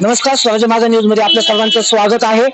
नमस्कार स्वराज्य माझा न्यूजमध्ये. आपल्या सर्वांचं स्वागत आहे.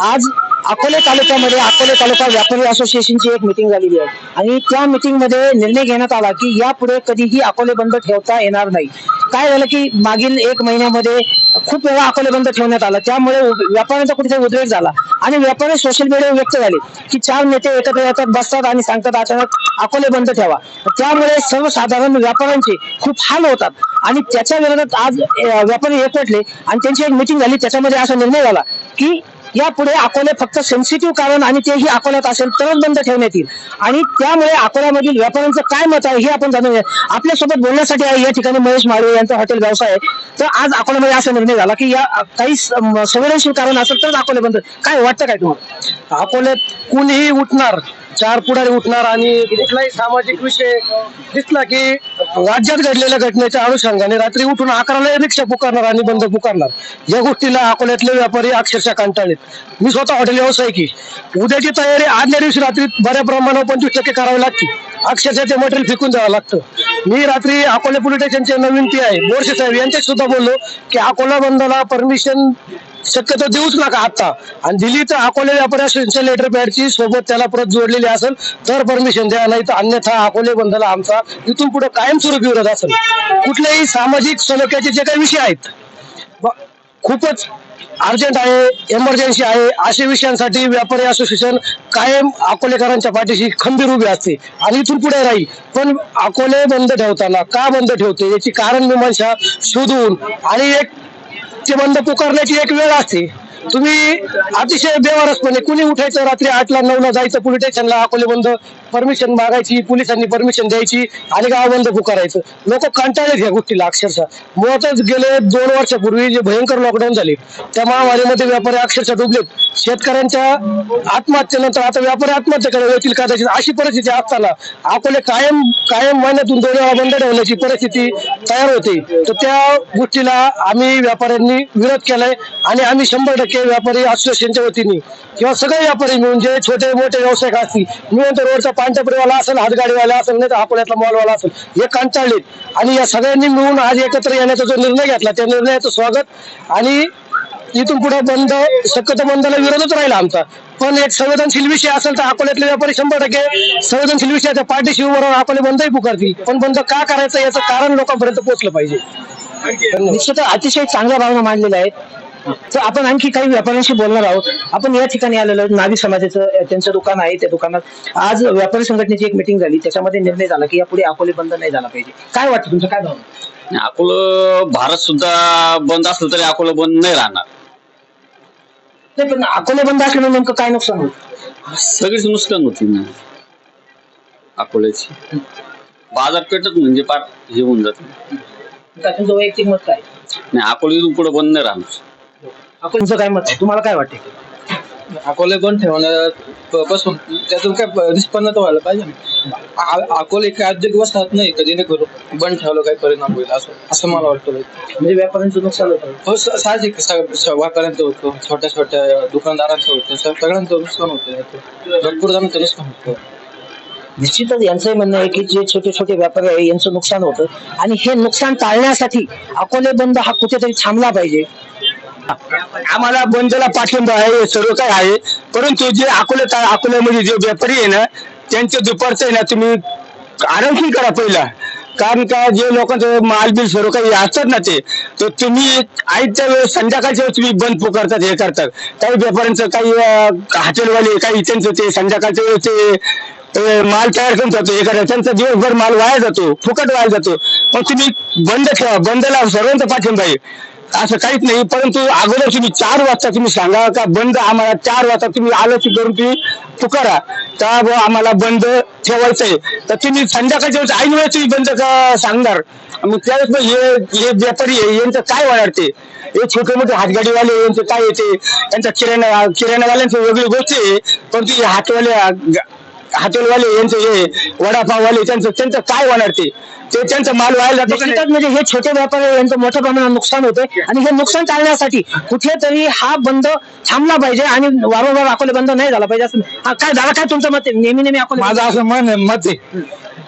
आज अकोले तालुक्यामध्ये अकोले तालुका व्यापारी असोसिएशनची एक मिटिंग झालेली आहे. आणि त्या मिटिंगमध्ये निर्णय घेण्यात आला की यापुढे कधीही अकोले बंद ठेवता येणार नाही. काय झालं की मागील एक महिन्यामध्ये खूप वेळा अकोले बंद ठेवण्यात आला. त्यामुळे व्यापाऱ्यांचा कुठेतरी उद्रेक झाला. आणि व्यापारी सोशल मीडियावर व्यक्त झाले की चार नेते एकत्र येतात बसतात आणि सांगतात अचानक अकोले बंद ठेवा. त्यामुळे सर्वसाधारण व्यापाऱ्यांचे खूप हाल होतात. आणि त्याच्या विरोधात आज व्यापारी एकवटले आणि त्यांची एक मिटिंग झाली. त्याच्यामध्ये असा निर्णय झाला की यापुढे अकोले फक्त सेन्सिटिव्ह कारण आणि तेही अकोल्यात असेल तरच बंद ठेवण्यात येईल. आणि त्यामुळे अकोल्यामधील व्यापाऱ्यांचं काय मत आहे हे आपण जाणून घ्या आपल्यासोबत बोलण्यासाठी आहे या ठिकाणी महेश माळवे यांचा हॉटेल व्यवसाय. आहे तर आज अकोल्यामध्ये असा निर्णय झाला की या काही स- संवेदनशील कारण असेल तरच अकोले बंद. काय वाटतं काय तुम्हाला? अकोल्यात कुणीही उठणार चार पुढारी उठणार आणि कुठलाही सामाजिक विषय दिसला की राज्यात घडलेल्या घटनेच्या अनुषंगाने रात्री उठून अकराला रिक्षा पुकारणार आणि बंद पुकारणार. या गोष्टीला अकोल्यातले व्यापारी अक्षरशः कंटाळलेत. मी स्वतः हॉटेल व्यावसायिकी उद्याची तयारी आदल्या दिवशी रात्री बऱ्या प्रमाणावर पंचवीस टक्के करावी लागते. अक्षरशः ते मटेरियल फेकून जावं लागतं. मी रात्री अकोले पोलीस स्टेशनचे नवीन टी आहे बोरसे साहेब यांच्याशी सुद्धा बोललो की अकोला बंदला परमिशन शक्यतो देऊच नका आता आणि दिली तर अकोले व्यापारी असोसिएशनच्या लेटर पॅडची सोबत त्याला परत जोडलेली असेल तर परमिशन द्या. नाही तर अन्यथा अकोले बंदला आमचा इथून पुढे कायमस्वरूपी विरोध असेल. कुठल्याही सामाजिक सलोख्याचे जे काही विषय आहेत खूपच अर्जंट आहे एमर्जन्सी आहे अशा विषयांसाठी व्यापारी असोसिएशन कायम अकोलेकरांच्या पाठीशी खंबीर उभी असते आणि इथून पुढे राहील. पण अकोले बंद ठेवताना का बंद ठेवते? याची कारण मीमांसा शोधून आणि एक ते बंद पुकारण्याची एक वेळ असते. तुम्ही अतिशय बेवारसपणे कुणी उठायचं रात्री आठला नऊला जायचं पोलीस स्टेशनला अकोले बंद परमिशन मागायची पोलिसांनी परमिशन द्यायची आणि गाव बंद पुकारायचं. लोक कंटाळलेत या गोष्टीला अक्षरशः. मुळातच गेले दोन वर्षापूर्वी जे भयंकर लॉकडाऊन झाले त्या महामारीमध्ये व्यापारी अक्षरशः डुबलेत. शेतकऱ्यांच्या आत्महत्येनंतर आता व्यापारी आत्महत्या होतील येतील कदाचित अशी परिस्थिती असताना अकोले कायम कायम महिन्यातून दोन वेळा बंद ठेवण्याची परिस्थिती तयार होते. तर त्या गोष्टीला आम्ही व्यापाऱ्यांनी विरोध केलाय आणि आम्ही शंभर टक्के व्यापारी असोसिएशनच्या वतीने किंवा सगळे व्यापारी मिळून जे छोटे मोठे व्यावसायिक असतील मिळून तर रोडचा पानटपरीवाला असेल हातगाडीवाला असेल नाही तर अकोल्यातला मॉलवाला असेल हे कंटाळलेत. आणि या सगळ्यांनी मिळून आज एकत्र येण्याचा जो निर्णय घेतला त्या निर्णयाचं स्वागत. आणि इथून पुढे बंद शक्यतो बंदला विरोधच राहिला आमचा. पण एक संवेदनशील विषय असेल तर अकोल्यातले व्यापारी शंभर टक्के संवेदनशील विषयाच्या पाठीशी उभं राहून आपण बंदही पुकारतील. पण बंद का करायचं याचं कारण लोकांपर्यंत पोहोचलं पाहिजे. निश्चित अतिशय चांगल्या भावना मांडलेल्या आहेत. तर आपण आणखी काही व्यापाऱ्यांशी बोलणार आहोत. आपण या ठिकाणी आलेलो. नावी समाजाचं त्यांचं दुकान आहे त्या दुकानात. आज व्यापारी संघटनेची एक मिटिंग झाली. त्याच्यामध्ये निर्णय झाला की यापुढे अकोले बंद नाही झाला पाहिजे. काय वाटतं तुमचं? काय भावना? अकोलं भारत सुद्धा बंद असलं तरी अकोलं बंद नाही राहणार. नाही पण अकोले बंद असल्याने नेमकं काय नुकसान होईल? सगळीच नुकसान होती ना. अकोल्याची. बाजारपेठच म्हणजे पार हे होऊन जाते. तुमचं वैयक्तिक मत काय नाही अकोला पुढे बंद नाही राहणार. अकोलेचं काय मत? आहे तुम्हाला काय वाटते अकोले बंद ठेवण्यात पासून त्यातून काय निष्पन्न तर व्हायला पाहिजे ना. अकोले काय औद्योगिक वसाहत नाही का जेणेकरून बंद ठेवलं काही परिणाम होईल असं असं मला वाटतं. म्हणजे व्यापाऱ्यांचं नुकसान होतं? हो साहजिक व्यापाऱ्यांचं होतं छोट्या छोट्या दुकानदारांचं होतं सगळ्यांचं नुकसान होतं. भरपूर जणांचं नुकसान होतं. निश्चितच यांचंही म्हणणं आहे की जे छोटे छोटे व्यापारी आहे यांचं नुकसान होतं. आणि हे नुकसान टाळण्यासाठी अकोले बंद हा कुठेतरी थांबला पाहिजे. आम्हाला बंदला पाठिंबा आहे सर्व काय आहे. परंतु जे अकोले ता- अकोल्यामध्ये जे व्यापारी आहे ना त्यांचे दुपारचं आहे ना तुम्ही आरक्षण करा पहिला. कारण का जे लोकांचं माल बिल सर्व काही असतात ना ते तर तुम्ही आईच्या वेळेस संध्याकाळच्या वेळेस तुम्ही बंद पुकारतात हे करतात. काही व्यापाऱ्यांचं काही हॉटेलवाले काही त्यांचं ते संध्याकाळच्या वेळेस ते माल तयार करून जातो हे करतात. त्यांचा दिवसभर माल वाया जातो फुकट वाया जातो. पण तुम्ही बंद ठेवा. बंदला सर्वांचा पाठिंबा आहे. असं काहीच नाही परंतु अगोदर तुम्ही चार वाजता तुम्ही सांगा का बंद आम्हाला चार वाजता तुम्ही आलं की करून तुम्ही पुकारा. का बुवा आम्हाला बंद ठेवायचंय? तर तुम्ही संध्याकाळच्या वेळेस ऐन वेळेस तुम्ही बंद का सांगणार? मग त्यावेळेस मग हे हे व्यापारी आहे यांचं काय वाढते ते हे छोटे मोठे हातगाडीवाले यांचं काय येते त्यांच्या किराणा किराणावाल्यांचं वेगळी गोष्ट आहे परंतु हे हातवाले हॉटेलवाले यांचं हे वडापाववाले त्यांचं त्यांचं काय होणार ते? ते त्यांचा माल व्हायला जातो का नाही? निश्चितच म्हणजे हे छोटे व्यापारी यांचं मोठ्या प्रमाणात नुकसान होते. आणि हे नुकसान टाळण्यासाठी कुठेतरी हा बंद थांबला पाहिजे आणि वारंवार अकोले बंद नाही झाला पाहिजे असं हा, काय झाला काय तुमचं मत आहे? नेहमी नेहमी अकोले माझं असं मन आहे मत आहे.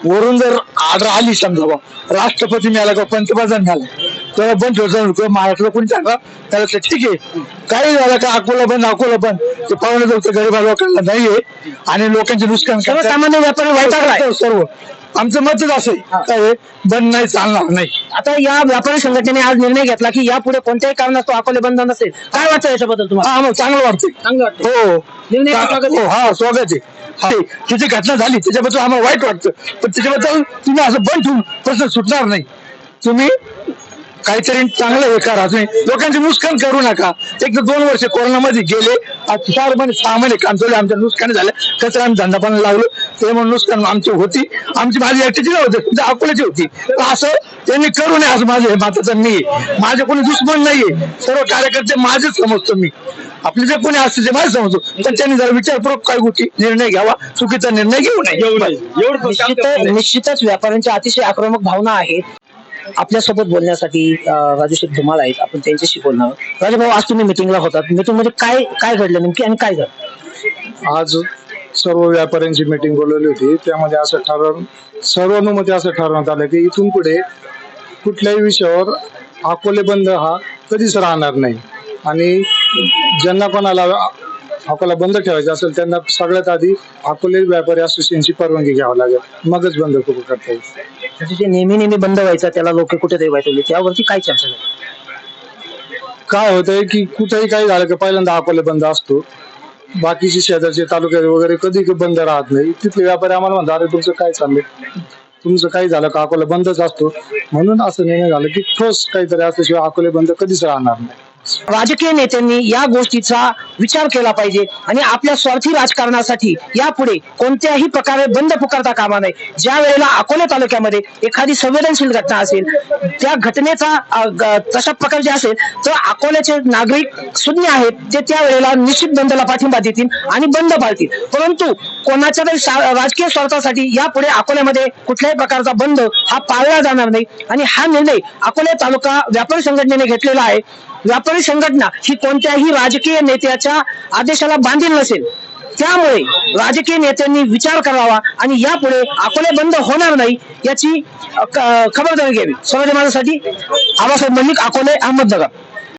वरून जर ऑर्डर आली समजा बुवा, राष्ट्रपती मिळाला किंवा पंतप्रधान मिळाला तेव्हा बंद ठेवायचं किंवा महाराष्ट्राला कोणी सांगा? त्याला ते ठीक आहे. काही झालं का अकोला बंद अकोला बंद? ते पाहुणे जाऊ गरीब लोकांना नाहीये. आणि लोकांचे नुकसान. सर्वसामान्य व्यापारी वैतागलाय. सर्व. आमचं मतच असं आहे. काय बंद नाही चालणार नाही. आता या व्यापारी संघटनेने आज निर्णय घेतला की यापुढे कोणत्याही कारणास्तव अकोले बंद नसेल. काय वाटतं याच्याबद्दल तुम्हाला? हा आम्हाला चांगलं वाटतंय. चांगलं वाटतं हो. निर्णय का- स्वागत आहे. हो, हा स्वागत आहे. हा, तिची घटना झाली त्याच्याबद्दल आम्हाला वाईट वाटतं. पण त्याच्याबद्दल तुम्ही असं बंद ठेवून प्रश्न सुटणार नाही. तुम्ही काहीतरी चांगलं हे करा. तुम्ही लोकांचे नुकसान करू नका. एक तर दोन वर्ष कोरोनामध्ये गेले. चार महिने सहा महिने काम चालू आमच्या नुकसान झालं. कचरा आम्ही धंदा पण लावलो. ते म्हणून नुकसान आमची होती. आमची माझी एकटीची नव्हती अकोल्याची होती. तर असं त्यांनी करू नये असं माझं हे माताचं मी. माझे कोणी दुश्मन नाहीये. सर्व कार्यकर्ते माझेच समजतो मी. आपले जे कोणी असते ते माझे समजतो. पण त्यांनी जरा विचारपूर्वक काही गोष्टी निर्णय घ्यावा. चुकीचा निर्णय घेऊ नये. निश्चित निश्चितच व्यापाऱ्यांच्या अतिशय आक्रमक भावना आहेत. आपल्यासोबत बोलण्यासाठी राजेश राजूशेठ धुमाळ आहेत. आपण त्यांच्याशी बोलणार आहोत. राजू भाऊ आज तुम्ही मिटिंगला होतात. मिटिंगमध्ये म्हणजे काय काय घडलं नेमकी आणि काय झालं? आज सर्व व्यापाऱ्यांची मीटिंग बोलवली होती. त्यामध्ये असं ठरवून सर्वानुमते असं ठरवण्यात आलं की इथून पुढे कुठल्याही विषयावर अकोले बंद हा कधीच राहणार नाही. आणि ज्यांना कोणाला अकोला बंद ठेवायचा असेल त्यांना सगळ्यात आधी अकोले व्यापारी असोसिएशनची परवानगी घ्यावी लागेल. मगच बंद करू करता येईल म्हणजे जे नेहमी नेहमी बंद व्हायचं त्याला लोक कुठेतरी व्हायचे? त्यावरती काय चर्चा झाली? काय होतंय की कुठेही काही झालं की पहिल्यांदा अकोले बंद असतो. बाकीचे शेजारचे तालुक्यात वगैरे कधी बंद राहत नाही. तिथले व्यापारी आम्हाला म्हणतात अरे तुमचं काय चाललंय? तुमचं काही झालं का? अकोला बंदच असतो. म्हणून असं निर्णय झालं की ठोस काहीतरी असल्याशिवाय अकोले बंद कधीच राहणार नाही. राजकीय नेत्यांनी या गोष्टीचा विचार केला पाहिजे आणि आपल्या स्वार्थी राजकारणासाठी यापुढे कोणत्याही प्रकारे बंद पुकारता कामा नये. ज्या वेळेला अकोला तालुक्यामध्ये एखादी संवेदनशील घटना असेल त्या घटनेचा तशा प्रकारचे असेल तर अकोल्याचे नागरिक शून्य आहेत ते त्या वेळेला निश्चित बंदला पाठिंबा देतील आणि बंद पाळतील. परंतु कोणाच्या तरी राजकीय स्वार्थासाठी यापुढे अकोल्यामध्ये कुठल्याही प्रकारचा बंद हा पाळला जाणार नाही. आणि हा निर्णय अकोला तालुका व्यापारी संघटनेने घेतलेला आहे. व्यापारी संघटना ही कोणत्याही राजकीय नेत्याच्या आदेशाला बांधील नसेल. त्यामुळे राजकीय नेत्यांनी विचार करावा आणि यापुढे अकोले बंद होणार नाही याची क- खबरदारी घ्यावी. समाज माझ्यासाठी. आबासाहेब मल्लिक अकोले अहमदनगर.